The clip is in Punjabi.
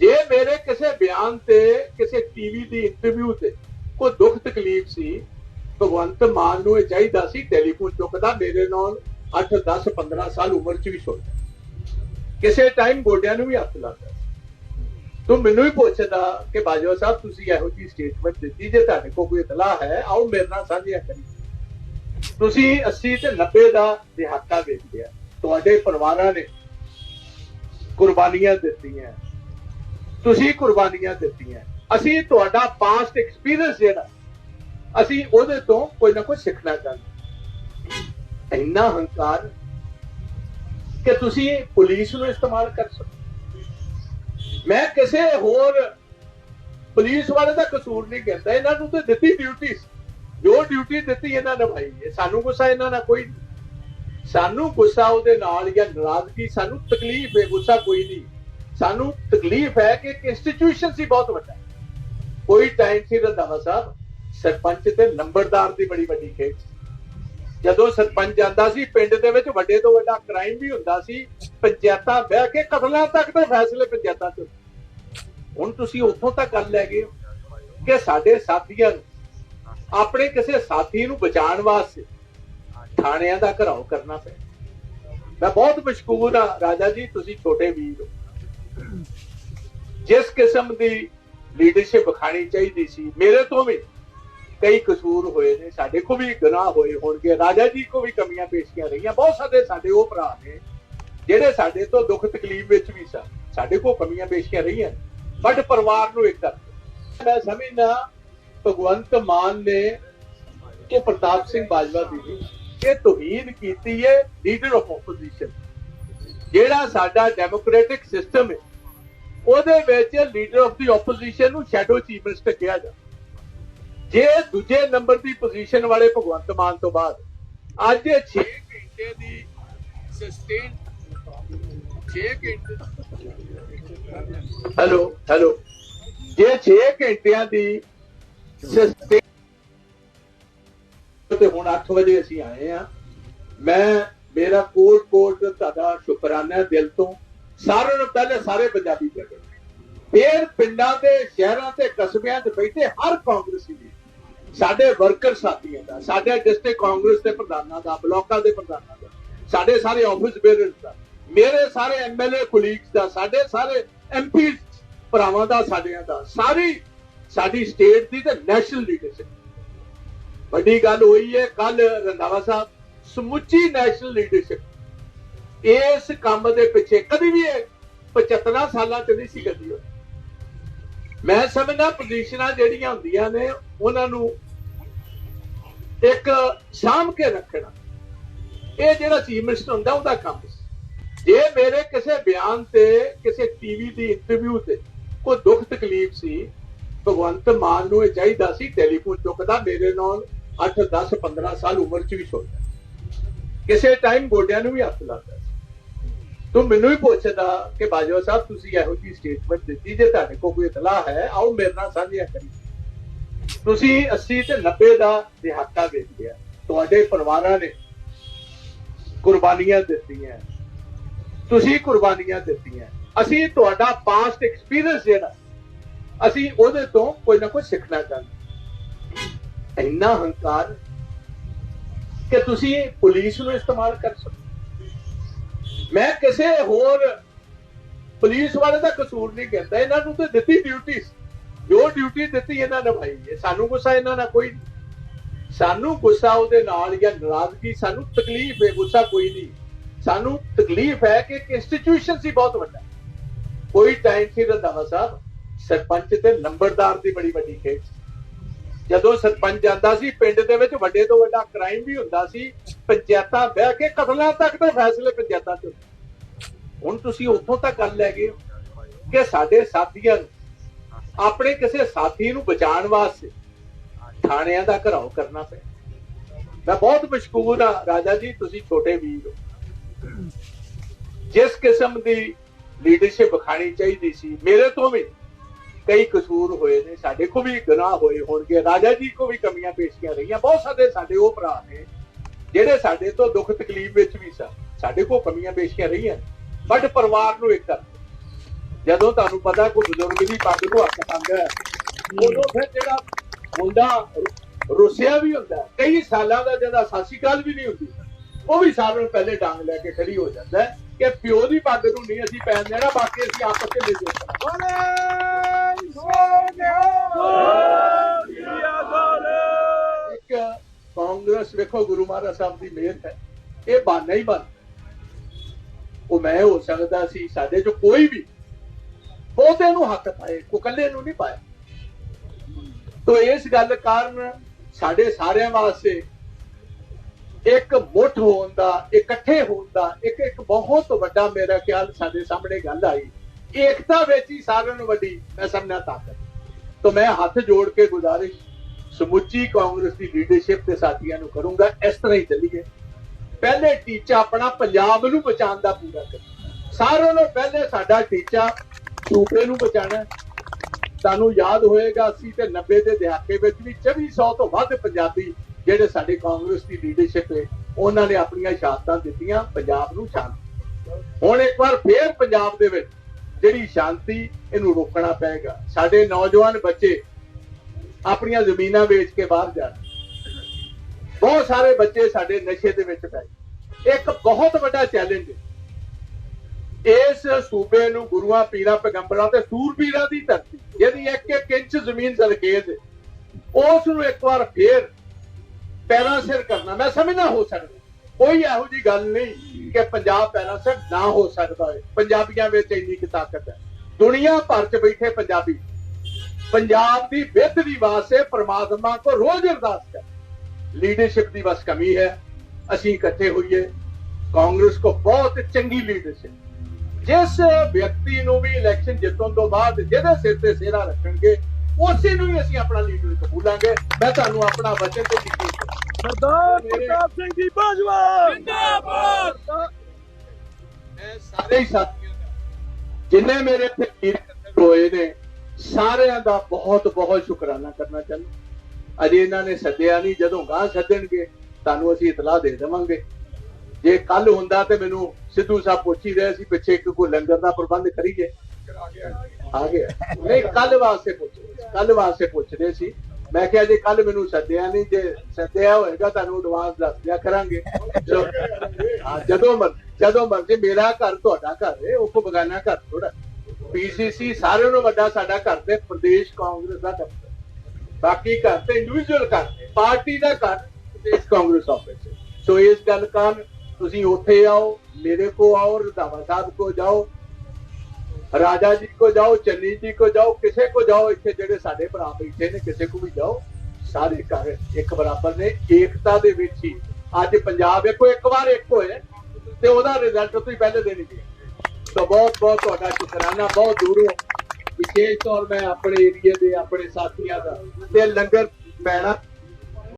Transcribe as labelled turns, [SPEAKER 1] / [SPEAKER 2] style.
[SPEAKER 1] ਜੇ ਮੇਰੇ ਕਿਸੇ ਬਿਆਨ ਤੇ, ਕਿਸੇ ਟੀਵੀ ਦੀ ਇੰਟਰਵਿਊ ਤੇ ਕੋਈ ਦੁੱਖ ਤਕਲੀਫ ਸੀ, ਭਗਵੰਤ ਮਾਨ ਨੂੰ ਇਹ ਚਾਹੀਦਾ ਸੀ ਟੈਲੀਫੋਨ ਚੁੱਕਦਾ, ਮੇਰੇ ਨਾਲ 8 10 15 ਸਾਲ ਉਮਰ ਚ ਵੀ ਛੋਟਾ ਕਿਸੇ ਟਾਈਮ ਗੋਡਿਆਂ ਨੂੰ ਵੀ ਹੱਥ ਲਾਉਂਦਾ ਤੂੰ ਮੈਨੂੰ ਵੀ ਪੁੱਛਦਾ ਕਿ ਬਾਜਵਾ ਸਾਹਿਬ, ਤੁਸੀਂ ਇਹੋ ਜਿਹੀ ਸਟੇਟਮੈਂਟ ਦਿੱਤੀ ਜੇ ਤੁਹਾਡੇ ਕੋਲ ਕੋਈ ਇਤਲਾਹ ਹੈ, ਆਓ ਮੇਰੇ ਨਾਲ ਸਾਂਝਾ ਕਰੀ ਤੁਸੀਂ 80 ਤੇ 90 ਦਾ ਦਿਹਾਕਾ ਵੇਚ ਲਿਆ। ਤੁਹਾਡੇ ਪਰਿਵਾਰਾਂ ਨੇ ਕੁਰਬਾਨੀਆਂ ਦਿੱਤੀਆਂ। ਤੁਸੀਂ ਕੁਰਬਾਨੀਆਂ ਦਿੱਤੀਆਂ। ਅਸੀਂ ਤੁਹਾਡਾ ਪਾਸਟ ਐਕਸਪੀਰੀਅੰਸ ਜਿਹੜਾ, ਅਸੀਂ ਉਹਦੇ ਤੋਂ ਕੋਈ ਨਾ ਕੋਈ ਸਿੱਖਣਾ ਚਾਹੁੰਦੇ ਇੰਨਾ ਹੰਕਾਰ ਕਿ ਤੁਸੀਂ ਪੁਲਿਸ ਨੂੰ ਇਸਤੇਮਾਲ ਕਰ ਸਕਦੇ ਮੈਂ ਕਿਸੇ ਹੋਰ ਪੁਲਿਸ ਵਾਲੇ ਦਾ ਕਸੂਰ ਨਹੀਂ ਕਹਿੰਦਾ। ਇਹਨਾਂ ਨੂੰ ਤਾਂ ਦਿੱਤੀ ਡਿਊਟੀ ਜੋ ਡਿਊਟੀ ਦਿੱਤੀ ਇਹਨਾਂ ਨੇ ਭਾਈ ਸਾਨੂੰ ਗੁੱਸਾ ਇਹਨਾਂ ਨਾਲ ਕੋਈ ਨਹੀਂ। ਸਾਨੂੰ ਗੁੱਸਾ ਉਹਦੇ ਨਾਲ ਜਾਂ ਨਾਰਾਜ਼ਗੀ, ਸਾਨੂੰ ਤਕਲੀਫ ਹੈ ਗੁੱਸਾ ਕੋਈ ਨਹੀਂ। ਸਾਨੂੰ ਤਕਲੀਫ ਹੈ ਕਿ ਇੰਸਟੀਟਿਊਸ਼ਨ ਸੀ ਬਹੁਤ ਵੱਡਾ। ਕੋਈ ਟਾਈਮ ਸੀ ਰੰਧਾਵਾ ਸਾਹਿਬ, ਸਰਪੰਚ ਤੇ ਨੰਬਰਦਾਰ ਦੀ ਬੜੀ ਵੱਡੀ ਖੇਡ ਸੀ। ਜਦੋਂ ਸਰਪੰਚ ਜਾਂਦਾ ਸੀ, ਪਿੰਡ ਦੇ ਵਿੱਚ ਵੱਡੇ ਤੋਂ ਵੱਡਾ ਕ੍ਰਾਈਮ ਵੀ ਹੁੰਦਾ ਸੀ, ਪੰਚਾਇਤਾਂ ਬਹਿ ਕੇ ਕਤਲਾਂ ਤੱਕ ਦੇ ਫੈਸਲੇ ਪੰਚਾਇਤਾਂ ਚ ਹੁਣ ਤੁਸੀਂ ਉੱਥੋਂ ਤੱਕ ਗੱਲ ਲੈ ਗਏ ਹੋ ਕਿ ਸਾਡੇ ਸਾਥੀਆਂ ਨੂੰ, ਆਪਣੇ ਕਿਸੇ ਸਾਥੀ ਨੂੰ ਬਚਾਉਣ ਵਾਸਤੇ ਥਾਣਿਆਂ ਦਾ ਘਰਾਓ ਕਰਨਾ ਪਿਆ। ਮੈਂ ਬਹੁਤ ਮਸ਼ਕੂਰ ਹਾਂ, ਰਾਜਾ ਜੀ, ਤੁਸੀਂ ਛੋਟੇ ਵੀਰ ਹੋ। ਜਿਸ ਕਿਸਮ ਦੀ ਲੀਡਰਸ਼ਿਪ ਵਿਖਾਣੀ ਚਾਹੀਦੀ ਸੀ, ਮੇਰੇ ਤੋਂ ਵੀ ਕਈ ਕਸੂਰ ਹੋਏ ਨੇ, ਸਾਡੇ ਕੋ ਵੀ ਗੁਨਾਹ ਹੋਏ ਹੋਣਗੇ, ਰਾਜਾ ਜੀ ਕੋ ਵੀ ਕਮੀਆਂ ਪੇਸ਼ੀਆਂ ਰਹੀਆਂ, ਬਹੁਤ ਸਾਰੇ ਸਾਡੇ ਉਹ ਭਰਾ ਨੇ, ਜਿਹੜੇ ਸਾਡੇ ਤੋਂ ਦੁੱਖ ਤਕਲੀਫ ਵਿੱਚ ਵੀ ਸਨ, ਸਾਡੇ ਕੋ ਕਮੀਆਂ ਪੇਸ਼ੀਆਂ ਰਹੀਆਂ ਬਟ ਪਰਿਵਾਰ ਨੂੰ ਇੱਕ ਕਰ ਮੈਂ ਸਮਝਦਾ ਭਗਵੰਤ ਮਾਨ ਨੇ ਕਿ ਪ੍ਰਤਾਪ ਸਿੰਘ ਬਾਜਵਾ ਦੀ ਇਹ ਤੋਹੀਨ ਕੀਤੀ ਹੈ ਲੀਡਰ ਆਫ ਆਪੋਜੀਸ਼ਨ ਜਿਹੜਾ ਸਾਡਾ ਡੈਮੋਕ੍ਰੈਟਿਕ ਸਿਸਟਮ ਹੈ ਉਹਦੇ ਵਿੱਚ ਲੀਡਰ ਆਫ ਦੀ ਆਪੋਜੀਸ਼ਨ ਨੂੰ ਸ਼ੈਡੋ ਚੀਫ ਮਿਨਿਸਟਰ ਕਿਹਾ ਜਾਂਦਾ। ਜੇ ਦੂਜੇ ਨੰਬਰ ਦੀ ਪੋਜੀਸ਼ਨ ਵਾਲੇ ਭਗਵੰਤ ਮਾਨ ਤੋਂ ਬਾਅਦ, ਅੱਜ ਇਹ 6 ਘੰਟੇ ਦੀ ਸਸਟੇਨ 6 ਘੰਟੇ ਹੈਲੋ ਹੈਲੋ ਜੇ 6 ਘੰਟਿਆਂ ਦੀ ਸਸਟੇਨ ਤੇ ਹੁਣ 8 ਵਜੇ ਅਸੀਂ ਆਏ ਆ ਮੈਂ, ਮੇਰਾ ਕੋਟ ਕੋਟ ਤੁਹਾਡਾ ਸ਼ੁਕਰਾਨਾ ਦਿਲ ਤੋਂ। ਸਾਰਿਆਂ ਨੂੰ ਪਹਿਲੇ ਸਾਰੇ ਪੰਜਾਬੀ ਜਗਤ ਫੇਰ ਪਿੰਡਾਂ ਤੇ ਸ਼ਹਿਰਾਂ ਤੇ ਕਸਬਿਆਂ 'ਚ ਬੈਠੇ ਹਰ ਕਾਂਗਰਸੀ ਦੀ। ਸਾਡੇ ਵਰਕਰ ਸਾਥੀਆਂ ਦਾ, ਸਾਡੇ ਡਿਸਟ੍ਰਿਕਟ ਕਾਂਗਰਸ ਦੇ ਪ੍ਰਧਾਨਾਂ ਦਾ, ਬਲਾਕਾਂ ਦੇ ਪ੍ਰਧਾਨਾਂ ਦਾ, ਸਾਡੇ ਸਾਰੇ ਆਫਿਸ ਬੇਅਰਸ ਦਾ, ਮੇਰੇ ਸਾਰੇ ਐਮਐਲਏ ਕੁਲੀਗਸ ਦਾ, ਸਾਡੇ ਸਾਰੇ ਐਮਪੀ ਭਰਾਵਾਂ ਦਾ, ਸਾਡਿਆਂ ਦਾ, ਸਾਰੀ ਸਾਡੀ ਸਟੇਟ ਦੀ ਤੇ ਨੈਸ਼ਨਲ ਲੀਡਰਸ਼ਿਪ ਵੱਡੀ ਗੱਲ ਹੋਈ ਹੈ ਕੱਲ ਰੰਧਾਵਾ ਸਾਹਿਬ, ਸਮੁੱਚੀ ਨੈਸ਼ਨਲ ਲੀਡਰਸ਼ਿਪ ਇਸ ਕੰਮ ਦੇ ਪਿੱਛੇ ਕਦੀ ਵੀ ਇਹ 75 ਸਾਲਾਂ ਚ ਨਹੀਂ ਸੀ ਕਦੀ ਹੋਈ। ਮੈਂ ਸਮਝਦਾ ਪੋਜੀਸ਼ਨਾਂ ਜਿਹੜੀਆਂ ਹੁੰਦੀਆਂ ਨੇ, ਉਹਨਾਂ ਨੂੰ ਇੱਕ ਸਾਂਭ ਕੇ ਰੱਖਣਾ। ਇਹ ਜਿਹੜਾ ਚੀਫ ਮਿਨਿਸਟਰ ਹੁੰਦਾ, ਉਹਦਾ ਕੰਮ ਸੀ। ਜੇ ਮੇਰੇ ਕਿਸੇ ਬਿਆਨ ਤੇ, ਕਿਸੇ ਟੀਵੀ ਦੀ ਇੰਟਰਵਿਊ ਤੇ ਕੋਈ ਦੁੱਖ ਤਕਲੀਫ ਸੀ, ਭਗਵੰਤ ਮਾਨ ਨੂੰ ਇਹ ਚਾਹੀਦਾ ਸੀ, ਟੈਲੀਫੋਨ ਚੁੱਕਦਾ, ਮੇਰੇ ਨਾਲ 8 10 15 ਸਾਲ ਉਮਰ ਚ ਵੀ ਛੋਟਾ ਕਿਸੇ ਟਾਈਮ ਗੋਡਿਆਂ ਨੂੰ ਵੀ ਹੱਥ ਲਾਉਂਦਾ। ਤੂੰ ਮੈਨੂੰ ਵੀ ਪੁੱਛਦਾ ਕਿ ਬਾਜਵਾ ਸਾਹਿਬ, ਤੁਸੀਂ ਇਹੋ ਜਿਹੀ ਸਟੇਟਮੈਂਟ ਦਿੱਤੀ ਜੇ ਤੁਹਾਡੇ ਕੋਲ ਕੋਈ ਇਤਲਾਹ ਹੈ, ਆਓ ਮੇਰੇ ਨਾਲ ਸਾਂਝਾ ਕਰੀ ਤੁਸੀਂ 80 ਤੇ 90 ਦਾ ਦਿਹਾਕਾ ਵੇਚ ਤੁਹਾਡੇ ਪਰਿਵਾਰਾਂ ਨੇ ਕੁਰਬਾਨੀਆਂ ਦਿੱਤੀਆਂ। ਤੁਸੀਂ ਕੁਰਬਾਨੀਆਂ ਦਿੱਤੀਆਂ। ਅਸੀਂ ਤੁਹਾਡਾ ਪਾਸਟ ਐਕਸਪੀਰੀਅੰਸ ਜਿਹੜਾ, ਅਸੀਂ ਉਹਦੇ ਤੋਂ ਕੋਈ ਨਾ ਕੋਈ ਸਿੱਖਣਾ ਚਾਹੁੰਦੇ। ਇੰਨਾ ਹੰਕਾਰ ਕਿ ਤੁਸੀਂ ਪੁਲਿਸ ਨੂੰ ਇਸਤੇਮਾਲ ਕਰ ਸਕਦੇ ਮੈਂ ਕਿਸੇ ਹੋਰ ਪੁਲਿਸ ਵਾਲੇ ਦਾ ਕਸੂਰ ਨਹੀਂ ਕਹਿੰਦਾ। ਇਹਨਾਂ ਨੂੰ ਤਾਂ ਦਿੱਤੀ ਡਿਊਟੀ ਜੋ ਡਿਊਟੀ ਦਿੱਤੀ ਇਹਨਾਂ ਨੇ ਭਾਈ। ਸਾਨੂੰ ਗੁੱਸਾ ਇਹਨਾਂ ਨਾਲ ਕੋਈ ਨਹੀਂ। ਸਾਨੂੰ ਗੁੱਸਾ ਉਹਦੇ ਨਾਲ ਜਾਂ ਨਾਰਾਜ਼ਗੀ, ਸਾਨੂੰ ਤਕਲੀਫ ਹੈ, ਗੁੱਸਾ ਕੋਈ ਨਹੀਂ। ਸਾਨੂੰ ਤਕਲੀਫ ਹੈ ਕਿ ਇੰਸਟੀਟਿਊਸ਼ਨ ਸੀ ਬਹੁਤ ਵੱਡਾ। ਕੋਈ ਟਾਈਮ ਸੀ ਰੰਧਾਵਾ ਸਾਹਿਬ, ਸਰਪੰਚ ਤੇ ਨੰਬਰਦਾਰ ਦੀ ਬੜੀ ਵੱਡੀ ਖੇਡ ਸੀ। ਜਦੋਂ ਸਰਪੰਚ ਜਾਂਦਾ ਸੀ, ਪਿੰਡ ਦੇ ਵਿੱਚ ਵੱਡੇ ਤੋਂ ਵੱਡਾ ਕ੍ਰਾਈਮ ਵੀ ਹੁੰਦਾ ਸੀ, ਪੰਚਾਇਤਾਂ ਬਹਿ ਕੇ ਕਤਲਾਂ ਤੱਕ ਦੇ ਫੈਸਲੇ ਪੰਚਾਇਤਾਂ 'ਚ ਹੁਣ ਤੁਸੀਂ ਉੱਥੋਂ ਤੱਕ ਗੱਲ ਲੈ ਗਏ ਹੋ ਕਿ ਸਾਡੇ ਸਾਥੀਆਂ ਨੂੰ, ਆਪਣੇ ਕਿਸੇ ਸਾਥੀ ਨੂੰ ਬਚਾਉਣ ਵਾਸਤੇ ਥਾਣਿਆਂ ਦਾ ਘਰਾਓ ਕਰਨਾ ਪਿਆ। ਮੈਂ ਬਹੁਤ ਮਸ਼ਕੂਰ ਹਾਂ, ਰਾਜਾ ਜੀ, ਤੁਸੀਂ ਛੋਟੇ ਵੀਰ ਹੋ। ਜਿਸ ਕਿਸਮ ਦੀ ਲੀਡਰਸ਼ਿਪ ਵਿਖਾਣੀ ਚਾਹੀਦੀ ਸੀ, ਮੇਰੇ ਤੋਂ ਵੀ ਕਈ ਕਸੂਰ ਹੋਏ ਨੇ, ਸਾਡੇ ਕੋ ਵੀ ਗੁਨਾਹ ਹੋਏ ਹੋਣਗੇ, ਰਾਜਾ ਜੀ ਕੋ ਵੀ ਕਮੀਆਂ ਪੇਸ਼ੀਆਂ ਰਹੀਆਂ, ਬਹੁਤ ਸਾਰੇ ਸਾਡੇ ਉਹ ਭਰਾ ਨੇ, ਜਿਹੜੇ ਸਾਡੇ ਤੋਂ ਦੁੱਖ ਤਕਲੀਫ ਵਿੱਚ ਵੀ ਸਨ। ਸਾਡੇ ਕੋ ਕਮੀਆਂ ਪੇਸ਼ੀਆਂ ਰਹੀਆਂ ਬਟ ਪਰਿਵਾਰ ਨੂੰ ਇੱਕ ਕਰ ਜਦੋਂ ਤੁਹਾਨੂੰ ਪਤਾ ਕੋਈ ਬਜ਼ੁਰਗ ਦੀ ਪੱਗ ਨੂੰ ਹੱਥ ਪਾਉਂਦਾ ਹੈ, ਉਦੋਂ ਫਿਰ ਜਿਹੜਾ ਮੁੰਡਾ ਰੁ- ਰੁੱਸਿਆ ਵੀ ਹੁੰਦਾ ਕਈ ਸਾਲਾਂ ਦਾ ਜਿਹਦਾ ਸਾਸੀ ਕਾਲ ਵੀ ਨਹੀਂ ਹੁੰਦੀ, ਉਹ ਵੀ ਸਾਰਿਆਂ ਨੂੰ ਪਹਿਲੇ ਡਾਂਗ ਲੈ ਕੇ ਖੜੀ ਹੋ ਜਾਂਦਾ ਕਿ ਪਿਓ ਦੀ ਪੱਗ ਨੂੰ ਨਹੀਂ ਅਸੀਂ ਪੈਣ ਦੇਣਾ ਬਾਕੀ ਅਸੀਂ ਆਪਸ ਵਿੱਚ ਮਿਲ ਜਾਣਾ ਇੱਕ ਕਾਂਗਰਸ ਵੇਖੋ ਗੁਰੂ ਮਹਾਰਾਜ ਸਾਹਿਬ ਦੀ ਮਿਹਰ ਹੈ। ਇਹ ਬਾਨਾ ਹੀ ਬਣ ਉਹ ਮੈਂ ਹੋ ਸਕਦਾ ਸੀ, ਸਾਡੇ ਚੋਂ ਕੋਈ ਵੀ ਬਹੁਤੇ ਨੂੰ ਹੱਥ ਪਾਏ ਕੋ ਇਕੱਲੇ ਨੂੰ ਨਹੀਂ ਪਾਇਆ। ਤੋ ਇਸ ਗੱਲ ਕਾਰਨ ਸਾਡੇ ਸਾਰਿਆਂ ਵਾਸਤੇ ਇੱਕ ਮੁੱਠ ਹੋਣ ਦਾ, ਇਕੱਠੇ ਹੋਣ ਦਾ ਇੱਕ ਇੱਕ ਬਹੁਤ ਵੱਡਾ ਮੇਰਾ ਖਿਆਲ ਸਾਡੇ ਸਾਹਮਣੇ ਗੱਲ ਆਈ। ਏਕਤਾ ਵਿੱਚ ਹੀ ਸਾਰਿਆਂ ਨੂੰ ਵੱਡੀ ਮੈਂ ਸਮਝਣਾ ਤਾਕਤ। ਤੋ ਮੈਂ ਹੱਥ ਜੋੜ ਕੇ ਗੁਜ਼ਾਰਿਸ਼ ਸਮੁੱਚੀ ਕਾਂਗਰਸ ਦੀ ਲੀਡਰਸ਼ਿਪ ਦੇ ਸਾਥੀਆਂ ਨੂੰ ਕਰੂੰਗਾ, ਇਸ ਤਰ੍ਹਾਂ ਹੀ ਚੱਲੀਏ। ਪਹਿਲੇ ਟੀਚਾ ਆਪਣਾ ਪੰਜਾਬ ਨੂੰ ਬਚਾਉਣ ਦਾ ਪੂਰਾ ਕਰ। ਸਾਰਿਆਂ ਨੂੰ ਪਹਿਲੇ ਸਾਡਾ ਟੀਚਾ ਸੂਬੇ ਨੂੰ ਬਚਾਉਣਾ ਹੈ। ਤੁਹਾਨੂੰ ਯਾਦ ਹੋਏਗਾ 80 ਤੇ 90 ਦੇ ਦਹਾਕੇ ਵਿੱਚ ਵੀ 2400 ਤੋਂ ਵੱਧ ਪੰਜਾਬੀ ਜਿਹੜੇ ਸਾਡੇ ਕਾਂਗਰਸ ਦੀ ਲੀਡਰਸ਼ਿਪ ਹੈ, ਉਹਨਾਂ ਨੇ ਆਪਣੀਆਂ ਸ਼ਹਾਦਤਾਂ ਦਿੱਤੀਆਂ, ਪੰਜਾਬ ਨੂੰ ਸ਼ਾਂਤ ਹੁਣ ਇੱਕ ਵਾਰ ਫੇਰ ਪੰਜਾਬ ਦੇ ਵਿੱਚ ਜਿਹੜੀ ਸ਼ਾਂਤੀ ਇਹਨੂੰ ਰੋਕਣਾ ਪਏਗਾ। ਸਾਡੇ ਨੌਜਵਾਨ ਬੱਚੇ ਆਪਣੀਆਂ ਜ਼ਮੀਨਾਂ ਵੇਚ ਕੇ ਬਾਹਰ ਜਾਣ। ਬਹੁਤ ਸਾਰੇ ਬੱਚੇ ਸਾਡੇ ਨਸ਼ੇ ਦੇ ਵਿੱਚ ਪੈ ਇੱਕ ਬਹੁਤ ਵੱਡਾ ਚੈਲੰਜ ਹੈ। ਇਸ ਸੂਬੇ ਨੂੰ ਗੁਰੂਆਂ, ਪੀਰਾਂ, ਪੈਗੰਬਰਾਂ ਤੇ ਸੂਰਬੀਰਾਂ ਦੀ ਧਰਤੀ, ਜਿਹਦੀ ਇੱਕ ਇੱਕ ਇੰਚ ਜ਼ਮੀਨ ਸਰਖੇਜ਼ ਹੈ, ਉਸ ਨੂੰ ਇੱਕ ਵਾਰ ਫੇਰ ਪੈਰਾਂ ਸਿਰ ਕਰਨਾ ਮੈਂ ਸਮਝਣਾ ਹੋ ਸਕਦਾ। ਕੋਈ ਇਹੋ ਜੀ ਗੱਲ ਨਹੀਂ ਕਿ ਪੰਜਾਬ ਪੈਰਾਂ ਸਿਰ ਨਾ ਹੋ ਸਕਦਾ ਹੈ ਪੰਜਾਬੀਆਂ ਵਿੱਚ ਇੰਨੀ ਕੁ ਤਾਕਤ ਹੈ। ਦੁਨੀਆ ਭਰ 'ਚ ਬੈਠੇ ਪੰਜਾਬੀ, ਪੰਜਾਬ ਦੀ ਬਿਹਤਰੀ ਵਾਸਤੇ ਪ੍ਰਮਾਤਮਾ ਕੋ ਰੋਜ਼ ਅਰਦਾਸ ਕਰ। ਲੀਡਰਸ਼ਿਪ ਦੀ ਬਸ ਕਮੀ ਹੈ। ਅਸੀਂ ਇਕੱਠੇ ਹੋਈਏ। ਕਾਂਗਰਸ ਕੋ ਬਹੁਤ ਚੰਗੀ ਲੀਡਰਸ਼ਿਪ ਜਿਸ ਵਿਅਕਤੀ ਨੂੰ ਵੀ ਇਲੈਕਸ਼ਨ ਜਿੱਤਣ ਤੋਂ ਬਾਅਦ ਜਿਹਦੇ ਸਿਰ ਤੇ ਸਿਹਰਾ ਰੱਖਣਗੇ, ਉਸੇ ਨੂੰ ਹੀ ਅਸੀਂ ਆਪਣਾ ਲੀਡਰ ਕਬੂਲਾਂਗੇ। ਮੈਂ ਤੁਹਾਨੂੰ ਆਪਣਾ ਵਚਨ ਤੇ ਯਕੀਨ
[SPEAKER 2] ਸਰਦਾਰ ਪ੍ਰਤਾਪ ਸਿੰਘ ਜੀ ਬਾਜਵਾ। ਜਿੰਦਾਬਾਦ
[SPEAKER 1] ਮੈਂ ਸਾਰੇ ਸਾਥੀਆਂ ਦਾ ਜਿੰਨੇ ਮੇਰੇ ਇੱਥੇ ਵੀਰ ਹੋਏ ਨੇ, ਸਾਰਿਆਂ ਦਾ ਬਹੁਤ ਬਹੁਤ ਸ਼ੁਕਰਾਨਾ ਕਰਨਾ ਚਾਹੁੰਦਾ। ਅਜੇ ਇਹਨਾਂ ਨੇ ਸੱਦਿਆ ਨਹੀਂ, ਜਦੋਂ ਗਾਂ ਸੱਦਣਗੇ, ਤੁਹਾਨੂੰ ਅਸੀਂ ਇਤਲਾਹ ਦੇ ਦੇਵਾਂਗੇ। ਜੇ ਕੱਲ ਹੁੰਦਾ ਤੇ ਮੈਨੂੰ ਸਿੱਧੂ ਸਾਹਿਬ ਪੁੱਛ ਹੀ ਰਹੇ ਸੀ, ਪਿੱਛੇ ਇੱਕ ਕੋਈ ਲੰਗਰ ਦਾ ਪ੍ਰਬੰਧ ਕਰੀਏ। ਆ ਗਿਆ। ਨਹੀਂ ਕੱਲ ਵਾਸਤੇ ਪੁੱਛ ਕੱਲ ਵਾਸਤੇ ਪੁੱਛਦੇ ਸੀ। ਮੈਂ ਕਿਹਾ ਜੇ ਕੱਲ ਮੈਨੂੰ ਸੱਦਿਆ ਨਹੀਂ, ਜੇ ਸੱਦਿਆ ਹੋਏਗਾ ਤੁਹਾਨੂੰ ਐਡਵਾਂਸ ਦੱਸ ਦਿਆ ਕਰਾਂਗੇ। ਜਦੋਂ ਮਰ ਜਦੋਂ ਮਰਜ਼ੀ, ਮੇਰਾ ਘਰ ਤੁਹਾਡਾ ਘਰ ਹੈ ਉਹ ਕੋ ਬਗਾਨਾ ਘਰ ਥੋੜਾ ਪੀਸੀਸੀ ਸਾਰਿਆਂ ਨੂੰ ਵੱਡਾ ਸਾਡਾ ਘਰ ਤੇ ਪ੍ਰਦੇਸ਼ ਕਾਂਗਰਸ ਦਾ ਦਫ਼ਤਰ। ਬਾਕੀ ਘਰ ਤੇ ਇੰਡੀਵਿਜੂਅਲ ਘਰ ਪਾਰਟੀ ਦਾ ਘਰ ਪ੍ਰਦੇਸ਼ ਕਾਂਗਰਸ ਆਫਿਸ ਸੋ ਇਸ ਗੱਲ ਕਾਰਨ ਤੁਸੀਂ ਉੱਥੇ ਆਓ, ਮੇਰੇ ਕੋ ਆਓ, ਰਧਾਵਾ ਸਾਹਿਬ ਕੋ ਜਾਓ ਰਾਜਾ ਜੀ ਕੋ ਜਾਓ, ਚੰਨੀ ਜੀ ਕੋ ਜਾਓ, ਕਿਸੇ ਕੋ ਜਾਓ, ਇੱਥੇ ਜਿਹੜੇ ਸਾਡੇ ਭਰਾ ਬੈਠੇ ਨੇ, ਕਿਸੇ ਕੋ ਵੀ ਜਾਓ, ਸਾਰੇ ਘਰ ਇੱਕ ਬਰਾਬਰ ਨੇ, ਏਕਤਾ ਦੇ ਵਿੱਚ ਹੀ। ਅੱਜ ਪੰਜਾਬ ਵੇਖੋ, ਇੱਕ ਵਾਰ ਇੱਕ ਹੋਏ ਤੇ ਉਹਦਾ ਰਿਜ਼ਲਟ ਤੁਸੀਂ ਪਹਿਲੇ ਦੇਣੀ ਹੀ ਦੇ ਬਹੁਤ ਬਹੁਤ ਤੁਹਾਡਾ ਸ਼ੁਕਰਾਨਾ, ਬਹੁਤ ਦੂਰੋਂ ਵਿਸ਼ੇਸ਼ ਤੌਰ ਮੈਂ ਆਪਣੇ ਏਰੀਏ ਦੇ, ਆਪਣੇ ਸਾਥੀਆਂ ਦਾ ਤੇ ਲੰਗਰ ਪੈਣਾ